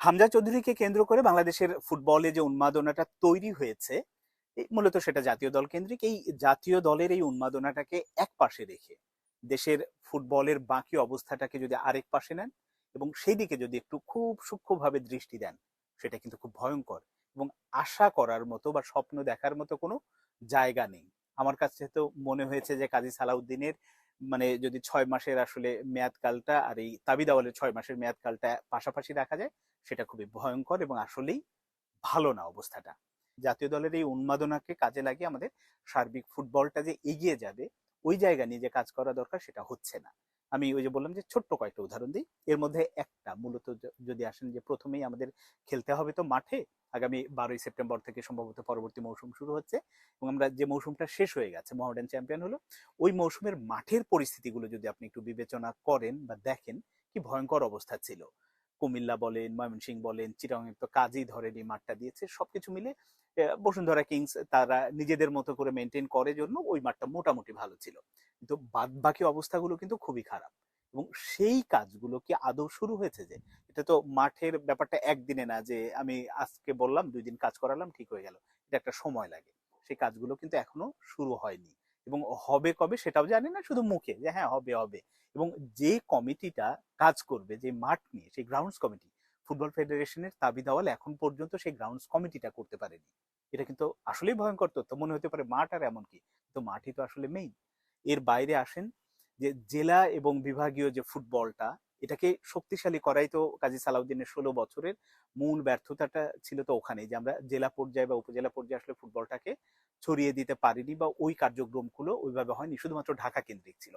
হামজা চৌধুরীকে কেন্দ্র করে বাংলাদেশের ফুটবলে যে উন্মাদনাটা তৈরি হয়েছে মূলত সেটা জাতীয় দল কেন্দ্রিক। এই জাতীয় দলের এই উন্মাদনাটাকে এক পাশে রেখে দেশের ফুটবলের বাকি অবস্থাটাকে যদি আরেক পাশে নেন এবং সেই দিকে যদি একটু খুব সূক্ষ্মভাবে দৃষ্টি দেন, সেটা কিন্তু খুব ভয়ঙ্কর এবং আশা করার মতো বা স্বপ্ন দেখার মতো কোনো জায়গা নেই। আমার কাছে তো মনে হয়েছে যে কাজী সালাউদ্দিনের মানে যদি ছয় মাসের আসলে মেয়াদকালটা আর এই তাবি দাওয়ালের ছয় মাসের মেয়াদকালটা পাশাপাশি রাখা যায় সেটা খুবই ভয়ঙ্কর এবং আসলেই ভালো না অবস্থাটা। জাতীয় দলের এই উন্মাদনাকে কাজে লাগিয়ে আমাদের সার্বিক ফুটবলটা যে এগিয়ে যাবে, ওই জায়গা নিয়ে যে কাজ করা দরকার সেটা হচ্ছে না। আমি ওই যে বললাম যে ছোট্ট কয়েকটা উদাহরণ দিই। এর মধ্যে একটা মূলত যদি আসেন যে প্রথমেই আমাদের খেলতে হবে তো মাঠে। আগামী বারোই সেপ্টেম্বর থেকে সম্ভবত পরবর্তী মৌসুম শুরু হচ্ছে এবং আমরা যে মৌসুমটা শেষ হয়ে গেছে মহামেডান চ্যাম্পিয়ন হলো, ওই মৌসুমের মাঠের পরিস্থিতিগুলো যদি আপনি একটু বিবেচনা করেন বা দেখেন, কি ভয়ঙ্কর অবস্থা ছিল। কুমিল্লা বলেন ময়মনসিংহ বলেন চিরাং তো কাজই ধরেন এই মাঠটা দিয়েছে, সবকিছু মিলে বসুন্ধরা কিংস তারা নিজেদের মতো করে মেনটেন করে জন্য ওই মাঠটা মোটামুটি ভালো ছিল। কিন্তু বাদ বাকি অবস্থাগুলো কিন্তু খুবই খারাপ এবং সেই কাজগুলো কি আদৌ শুরু হয়েছে যে? এটা তো মাঠের ব্যাপারটা একদিনে না যে, আমি আজকে বললাম, দুই দিন কাজ করালাম, ঠিক হয়ে গেল। এটা একটা সময় লাগে। সেই কাজগুলো কিন্তু এখনও শুরু হয়নি। এবং হবে কবে সেটাও জানি না, শুধু মুখে যে হ্যাঁ হবে হবে। এবং যে কমিটিটা কাজ করবে, যে মাঠ নিয়ে, সেই গ্রাউন্ডস কমিটি ফুটবল ফেডারেশনের তাবি দাওয়াল এখন পর্যন্ত সেই গ্রাউন্ডস কমিটিটা করতে পারেনি। এটা কিন্তু আসলেই ভয়ঙ্কর তথ্য। মনে হতে পারে মাঠ আর এমনকি তো মাঠই তো আসলে মেইন এর বাইরে আসেন যে জেলা এবং বিভাগীয় যে ফুটবলটা এটাকে শক্তিশালী করাই তো কাজী সালাউদ্দিনের ষোলো বছরের মূল ব্যর্থতাটা ছিল তো ওখানেই যে আমরা জেলা পর্যায়ে বা উপজেলা পর্যায়ে আসলে ফুটবলটাকে ছড়িয়ে দিতে পারিনি বা ওই কার্যক্রমগুলো ওইভাবে হয়নি, শুধুমাত্র ঢাকা কেন্দ্রিক ছিল।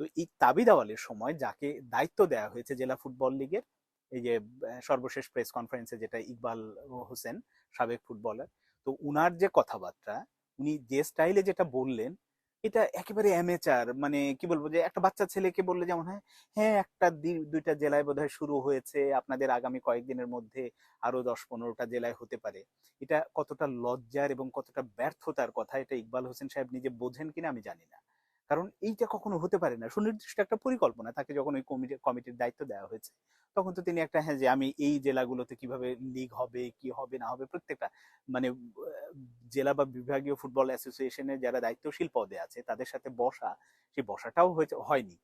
তো এই তাবি দেওয়ালের সময় যাকে দায়িত্ব দেওয়া হয়েছে জেলা ফুটবল লিগের, এই যে সর্বশেষ প্রেস কনফারেন্সে যেটা ইকবাল হোসেন, সাবেক ফুটবলার, তো উনার যে কথাবার্তা, উনি যে স্টাইলে যেটা বললেন এটা একেবারে অ্যামেচার মানে কি বলব যে একটা বাচ্চা ছেলেকে বললে যেমন হ্যাঁ হ্যাঁ একটা দুইটা জেলায় বোধহয় শুরু হয়েছে, আপনাদের আগামী কয়েকদিনের মধ্যে আরও দশ পনেরোটা জেলায় হতে পারে। এটা কতটা লজ্জার এবং কতটা ব্যর্থতার কথা এটা ইকবাল হোসেন সাহেব নিজে বোঝেন কিনা আমি জানি না। কারণ এইটা কখনো হতে পারে না। সুনির্দিষ্ট একটা পরিকল্পনা তাকে যখন ওই কমিটি কমিটির দায়িত্ব দেওয়া হয়েছে। তখন তো তিনি একটা হ্যাঁ যে আমি এই জেলাগুলোতে কীভাবে লিগ হবে, কি হবে, না হবে, প্রত্যেকটা মানে জেলা বা বিভাগীয় ফুটবল অ্যাসোসিয়েশনে যারা দায়িত্বশীল পদে আছে, তাদের সাথে বসা, সেই বসাটাও হয়নি।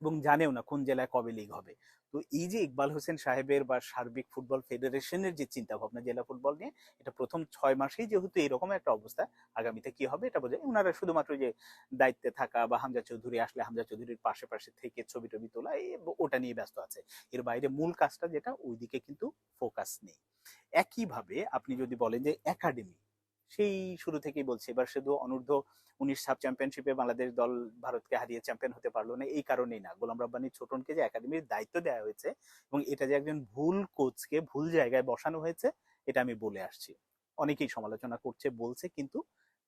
এবং জানেও না কোন জেলায় কবে লিগ হবে। তো এই যে ইকবাল হোসেন সাহেবের বা সার্বিক ফুটবল ফেডারেশনের যে চিন্তা ভাবনা জেলা ফুটবল নিয়ে, এটা প্রথম ছয় মাসেই যেহেতু এরকম একটা অবস্থা, আগামীতে কি হবে এটা বোঝায়। ওনারা শুধুমাত্র যে দায়িত্বে থাকা বা হামজা চৌধুরী আসলে হামজা চৌধুরীর পাশে পাশে থেকে ছবি টবি তোলা ওটা নিয়ে ব্যস্ত আছে। এর বাইরে মূল কাজটা যেটা, ওইদিকে কিন্তু ফোকাস নেই। একইভাবে আপনি যদি বলেন যে একাডেমি সেই শুরু থেকেই বলছে, এবার শুধু অনূর্ধ্ব উনিশ সাব চ্যাম্পিয়নশিপে বাংলাদেশ দল ভারতকে হারিয়ে চ্যাম্পিয়ন হতে পারল না, এই কারণেই না। গোলাম রব্বানি ছোটনকে যে একাডেমির দায়িত্ব দেওয়া হয়েছে এবং এটা যে একজন ভুল কোচকে ভুল জায়গায় বসানো হয়েছে, এটা আমি বলে আসছি। অনেকেই সমালোচনা করছে, বলছে, কিন্তু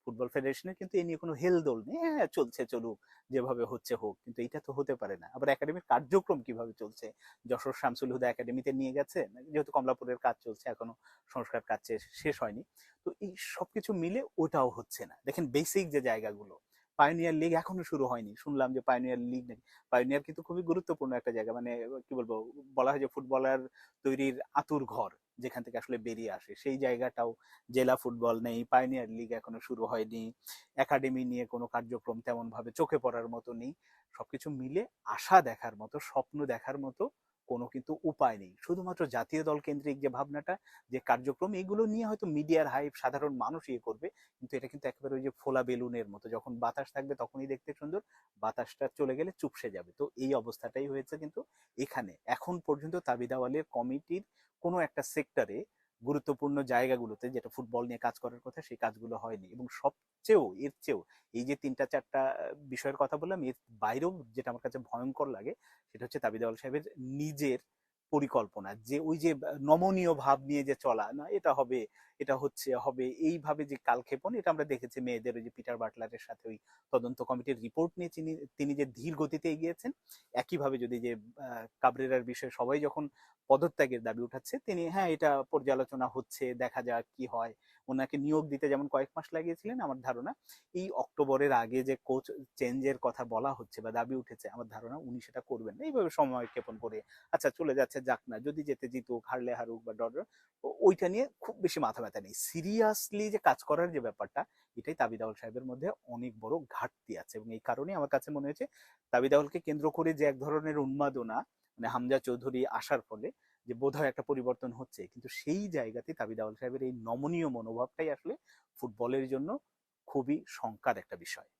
ফুটবল ফেডারেশনের কিন্তু এ নিয়ে কোনো হেলদোল নেই। হ্যাঁ চলছে, চলুক, যেভাবে হচ্ছে হোক, কিন্তু এটা তো হতে পারে না। আবার একাডেমির কার্যক্রম কীভাবে চলছে? যশোর শামসুল হুদা একাডেমিতে নিয়ে গেছে, যেহেতু কমলাপুরের কাজ চলছে, এখনও সংস্কার কাজ শেষ- শেষ হয়নি। তো এই সবকিছু মিলে ওটাও হচ্ছে না। দেখেন বেসিক যে জায়গাগুলো পাইনিয়ার লিগ এখনও শুরু হয়নি। শুনলাম যে পাইনিয়ার লিগ নাকি। পাইনিয়ার কিন্তু খুবই গুরুত্বপূর্ণ একটা জায়গা। মানে কি বলব, বলা হয় যে ফুটবলার তৈরির আতুর ঘর যেখান থেকে আসলে বেরিয়ে আসে। সেই জায়গাটাও জেলা ফুটবল নেই। পাইনিয়ার লিগ এখনও শুরু হয়নি। একাডেমি নিয়ে কোনো কার্যক্রম তেমন ভাবে চোখে পড়ার মতো নেই। সবকিছু মিলে আশা দেখার মতো, স্বপ্ন দেখার মতো কোনো কিন্তু উপায় নেই। শুধুমাত্র জাতীয় দল কেন্দ্রিক যে ভাবনাটা, যে কার্যক্রম, এগুলো নিয়ে হয়তো মিডিয়ার হাইপ সাধারণ মানুষ ইয়ে করবে, কিন্তু এটা কিন্তু একেবারে ওই যে ফোলা বেলুনের মতো, যখন বাতাস থাকবে তখনই দেখতে সুন্দর, বাতাসটা চলে গেলে চুপসে যাবে। তো এই অবস্থাটাই হয়েছে কিন্তু এখানে। এখন পর্যন্ত তাবিদাওয়ালের কমিটির কোনো একটা সেক্টরে গুরুত্বপূর্ণ জায়গাগুলোতে যেটা ফুটবল নিয়ে কাজ করার কথা, সেই কাজগুলো হয়নি। এবং সবচেয়েও, এর চেয়েও, এই যে তিনটা, চারটা বিষয়ের কথা বললাম, এর বাইরেও যেটা আমার কাছে ভয়ঙ্কর লাগে, সেটা হচ্ছে তাবিদাওয়াল সাহেবের নিজের পরিকল্পনা, যে ওই যে নমনীয় ভাব নিয়ে যে চলা, না, এটা হবে, এটা হচ্ছে, হবে, এইভাবে যে কালক্ষেপণ, এটা আমরা দেখেছি মেয়েদের ওই যে পিটার বাটলারের সাথে ওই তদন্ত কমিটির রিপোর্ট নিয়ে তিনি তিনি যে ধীর গতিতে এগিয়েছেন, একইভাবে যদি যে কাবরেরার বিষয়ে সবাই যখন পদত্যাগের দাবি উঠাচ্ছে, তিনি হ্যাঁ এটা পর্যালোচনা হচ্ছে, দেখা যাক কি হয় ওনাকে নিয়োগ দিতে যেমন কয়েক মাস লাগিয়েছিলেন, আমার ধারণা এই অক্টোবরের আগে যে কোচ চেঞ্জের কথা বলা হচ্ছে বা দাবি উঠেছে, আমার ধারণা উনি সেটা করবেন না। এইভাবে সময় ক্ষেপণ করে আচ্ছা চলে যাচ্ছে, যাক না, যদি যেতে জিতুক, হারলে হারুক বা ডর ওইটা নিয়ে খুব বেশি মাথা ব্যথা নেই। সিরিয়াসলি যে কাজ করার যে ব্যাপারটা, এটাই তাবিদাউল সাহেবের মধ্যে অনেক বড় ঘাটতি আছে এবং এই কারণে আমার কাছে মনে হয়েছে তাবিদাউলকে কেন্দ্র করে যে এক ধরনের উন্মাদনা মানে হামজা চৌধুরী আসার ফলে যে বোধহয় একটা পরিবর্তন হচ্ছে। কিন্তু সেই জায়গাতে তাবিদাউল সাহেবের এই নমনীয় মনোভাবটাই আসলে ফুটবলের জন্য খুবই শঙ্কার একটা বিষয়।